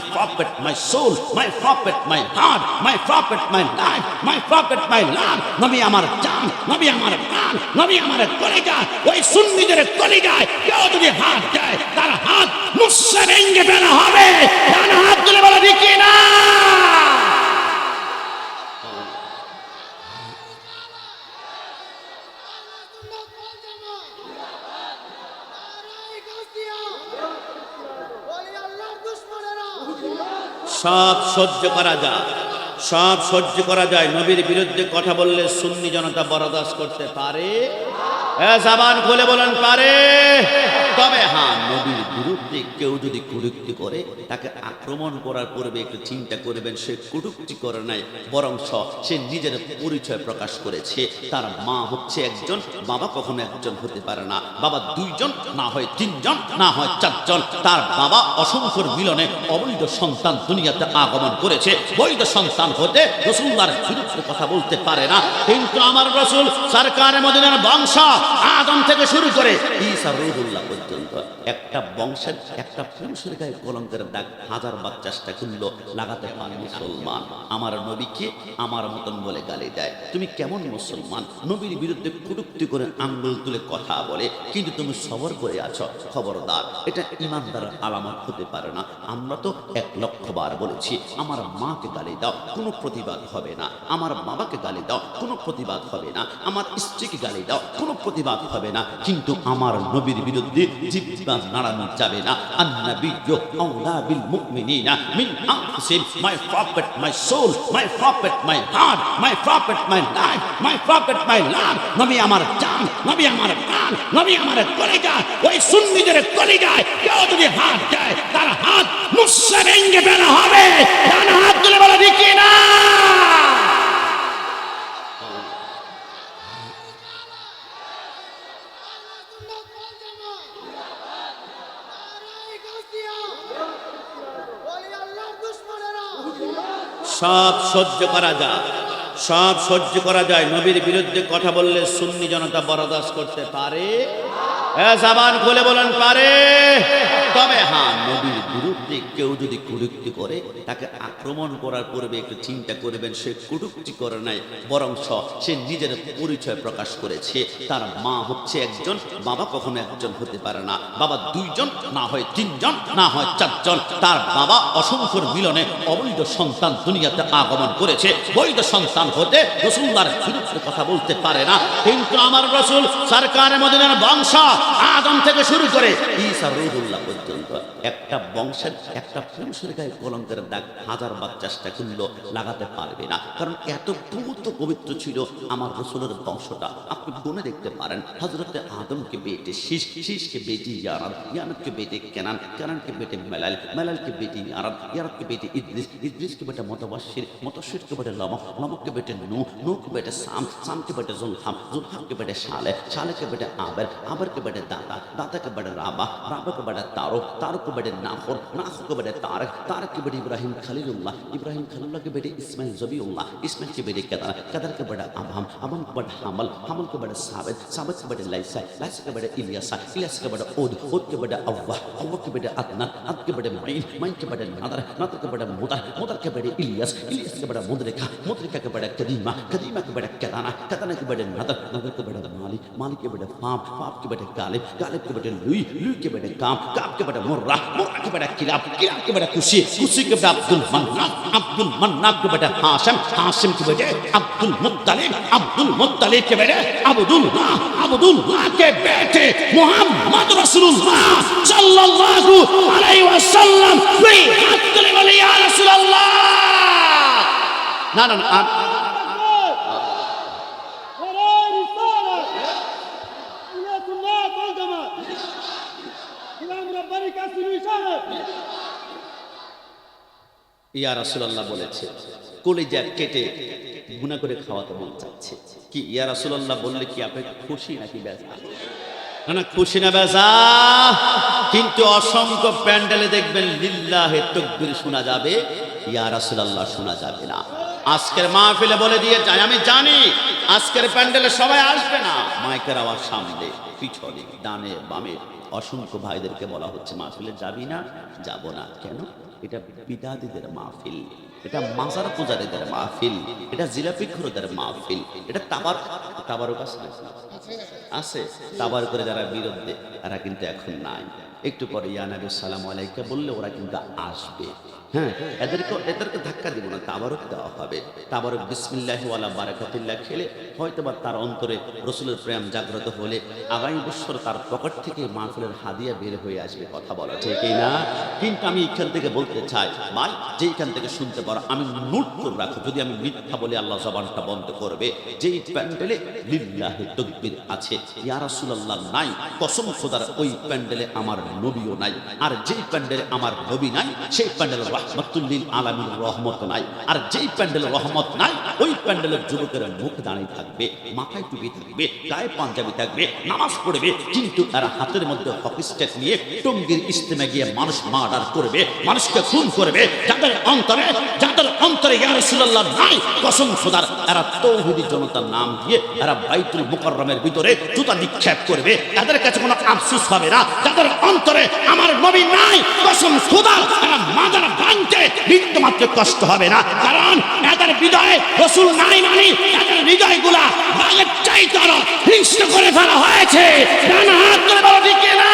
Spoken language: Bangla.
prophet, my soul, my prophet, my heart, my prophet, my life, my prophet, my love. নবী আমার জান, নবী আমার প্রাণ, নবী আমার কলিজা, ওই সুন্নিদের কলিজায় কেউ যদি হাত দেয় তার হাত মুসে ভেঙে ফেলা হবে ডান হাত তুলে বলে দিকে না সব সহ্য করা যায়। সব সহ্য করা যায়। নবীর বিরুদ্ধে কথা বললে সুন্নি জনতা বরদাস্ত করতে পারে? জাবান খুলে বলেন, পারে। তবে হ্যাঁ নবীর বিরুদ্ধে কেউ যদি কুরুক্তি করে, তাকে আক্রমণ করার পূর্বে একটু চিন্তা করবেন, সে কুটুক্তি করে নাই বরং সে নিজের পরিচয় প্রকাশ করেছে। তার মা হচ্ছে একজন, বাবা কখনো একজন হতে পারে না। বাবা দুইজন, না হয় তিনজন, না হয় চারজন। তার বাবা অসংখ্যর মিলনে অবৈধ সন্তান দুনিয়াতে আগমন করেছে। বৈধ সন্তান হতে রসুল্লার বিরুদ্ধে কথা বলতে পারে না। কিন্তু আমার রসুল সরকার মদিনার বংশ আদম থেকে শুরু করে ঈসা রুহুল্লাহ পর্যন্ত। একটা বংশের, একটা পুরুষের গায়ে কলঙ্কের দাগ হাজার বার চেষ্টা করল লাগাতে পারে মুসলমান। আমার নবীকে আমার মতন বলে গালি দেয়। তুমি কেমন মুসলমান? নবীর বিরুদ্ধে কুটুক্তি করে আঙ্গুল তুলে কথা বলে, কিন্তু তুমি সবর করে আছো। খবরদার, এটা ইমানদার আলামত হতে পারে না। আমরা তো এক লক্ষ বার বলেছি, আমার মাকে গালি দাও, কোনো প্রতিবাদ হবে না। আমার বাবাকে গালি দাও, কোনো প্রতিবাদ হবে না। আমার স্ত্রীকে গালি দাও, কোনো প্রতিবাদ হবে না। কিন্তু আমার নবীর বিরুদ্ধে জিব্বা নাড়ানো যাবে না। আন্নাবিয়্যু আওলা বিল মুমিনিনা মিন আনফুসিহিম। My prophet, my soul, my prophet, my heart, my prophet, my life, my prophet, my love. নবী আমার জান, নবী আমার প্রাণ, নবী আমার কলিজা, ওই সুন্নিদের কলিজায় কেউ যদি হাত দেয়, তার হাত মুসে ভেঙে হবে ডান হাত তুলে বলে দিকে না সব সহ্য করা যায়। সব সহ্য করা যায়। নবীর বিরুদ্ধে কথা বললে সুন্নি জনতা বরদাস্ত করতে পারে? হ্যাঁ জাবান খুলে বলেন, পারে? তবে হ্যাঁ নবীর বিরুদ্ধে কেউ যদি কুটুক্তি করে, তাকে আক্রমণ করার পূর্বে একটু চিন্তা করবেন, সে কুটুক্তি করে নাই বরং সে নিজের পরিচয় প্রকাশ করেছে। তার মা হচ্ছে একজন, বাবা কখনো একজন হতে পারে না। বাবা দুইজন, না হয় তিনজন, না হয় চারজন। তার বাবা অসংখ্যর মিলনে অবৈধ সন্তান দুনিয়াতে আগমন করেছে। বৈধ সন্তান হতে রসুল্লার বিরুদ্ধে কথা বলতে পারে না। কিন্তু আমার রসুল সরকারের মদিনার বংশ আদম থেকে শুরু করে ঈসা রুহুল্লাহ একটা বংশের, একটা পুরুষের গায়ে কলঙ্কের দাগ হাজার বার চেষ্টা করল লাগাতে পারবে না। কারণ এত পবিত্র পবিত্র ছিল আমার রসুলের বংশটা। আপনি গুনে দেখতে পারেন হজরতে আদমকে বেটে, শীষ, শীষকে বেটি ইয়ারান ইয়ানবকে বেটে কেনান, কেনানকে বেটে মেলাল, মেলালকে বেটে ইয়ারান ইয়ারবকে বেটে ইদ্রিস, ইদ্রিসকে বেটে মতবাসির মতশিরকে বেটে লমক, লমককে বেটে নু, নূকে বেটে সাম, সামকে বেটে জুলহাম, জুলহামকে বেটে শালে, শালেকে বেটে আবের, আবেরকে বেটে দাতা, দাতাকে বেটে রাবা, রাবাকে বেটে তারো তারকে के बेटे नाखुर नाखुर के बेटे तारक तारक के बेटे इब्राहिम खलीलुल्लाह इब्राहिम खलीलुल्लाह के बेटे इसमाइल जबीउल्लाह इसमाइल के बेटे कदर कदर के बेटा अबहम अबहम के बेटा हमल हमल के बेटा साबित साबित के बेटे लाइसा लाइसा के बेटे इलियासा इलियासा के बेटा उद उद के बेटा अव्वा अव्वा के बेटे अदना अद के बेटे मईन मईन के बेटे नदर नदर के बेटे मुदर मुदर के बेटे इलियास इलियास के बेटा मुदरिका मुदरिका के बेटा कदीमा कदीमा के बेटा कदाना कदाना মুআদ বেটা কিলাব কিলাব কে বেটা কুসি কুসি কে বেটা আব্দুল মান্নান আব্দুল মান্নান কে বেটা হাশিম হাশিম কে বেটা আব্দুল মুত্তালিব আব্দুল মুত্তালিব কে বেটা আবদুল্লাহ আবদুল্লাহ কে বেটে মুহাম্মদ রাসূলুল্লাহ সাল্লাল্লাহু আলাইহি ওয়াসাল্লাম তুই হাত তুলে ইয়া রাসূলুল্লাহ না না না ইয়া রাসূলুল্লাহ বলেছে, কলিজা কেটে গুনাহ করে খাওয়াতে মন চাচ্ছে। কি, ইয়া বললে কি আপনি খুশি নাকি না খুশি না কিন্তু অসংখ্য প্যান্ডেলে দেখবেন, লিল্লাহে তাকবীর শোনা যাবে, ইয়া শোনা যাবে না। আজকের মাহফিলে বলে দিয়ে যাই আমি জানি, আজকের প্যান্ডেলে সবাই আসবে না। মাইকের আওয়াজ সামনে, পিছনে, ডানে, বামে অসংখ্য ভাইদেরকে বলা হচ্ছে, মাহফিলে যাবি না? যাব না। কেন? এটা বিদাদিদের মাহফিল। এটা মাজার পূজারীদের মাহফিল। এটা জিলাপি খোরদের মাহফিল। এটা তাবার, তাবারক আছে আছে। তাবার করে যারা বিরুদ্ধে, তারা কিন্তু এখন নাই। একটু পরে ইয়ানাবি সালাম আলাইকে বললে ওরা কিন্তু আসবে। হ্যাঁ এদেরকে এদেরকে ধাক্কা দিব না, তাবারক দেওয়া হবে। তাবারক খেলে হয়তো বা তার অন্তরে রসুলের প্রেম জাগ্রত হলে আগামী বছর তার পকেট থেকে হাদিয়া বের হয়ে আসবে কথা বলা না? কিন্তু আমি এখান থেকে বলতে চাই, ভাই যেইখান থেকে শুনতে পারো, আমি নোট করে রাখো, যদি আমি মিথ্যা বলে আল্লাহ জবানটা বন্ধ করবে, যেই প্যান্ডেলে লিল্লাহে তকবির আছে নাই, কসম খোদার ওই প্যান্ডেলে আমার নবীও নাই, আর যেই প্যান্ডেলে আমার নবী নাই, সেই প্যান্ডেলে রহমতুল্লিল আলমীর রহমত নাই। আর যেই প্যান্ডেলে রহমত নাই ওই প্যান্ডেলের যুবকের মুখ দাঁড়িয়ে থাকবে, মাথায় টুপি থাকবে, গায়ে পাঞ্জাবি থাকবে, নামাজ পড়বে, কিন্তু এরা হাতের মধ্যে হকি স্টেক নিয়ে টঙ্গির ইস্তেমে গিয়ে মানুষ মার্ডার করবে, মানুষকে খুন করবে। যাদের অন্তরে যাদের অন্তরে ইয়া রাসূলুল্লাহ নাই, কসম খোদার এরা তৌহিদি জনতার নাম দিয়ে এরা বাইতুল মুকাররমের ভিতরে জুতা নিক্ষেপ করবে। তাদের কাছে কোনো আফসোস হবে না। যাদের অন্তরে আমার নবী নাই, কসম খোদার এরা মাদার ভাঙতে বিন্দুমাত্র কষ্ট হবে না। কারণ এদের হৃদয়ে রসুল নাই মানে তাদের হৃদয়গুলা আগের চাই তারা হিংস্র করে ফেলা হয়েছে। ডান হাত করে বলো, ঠিক না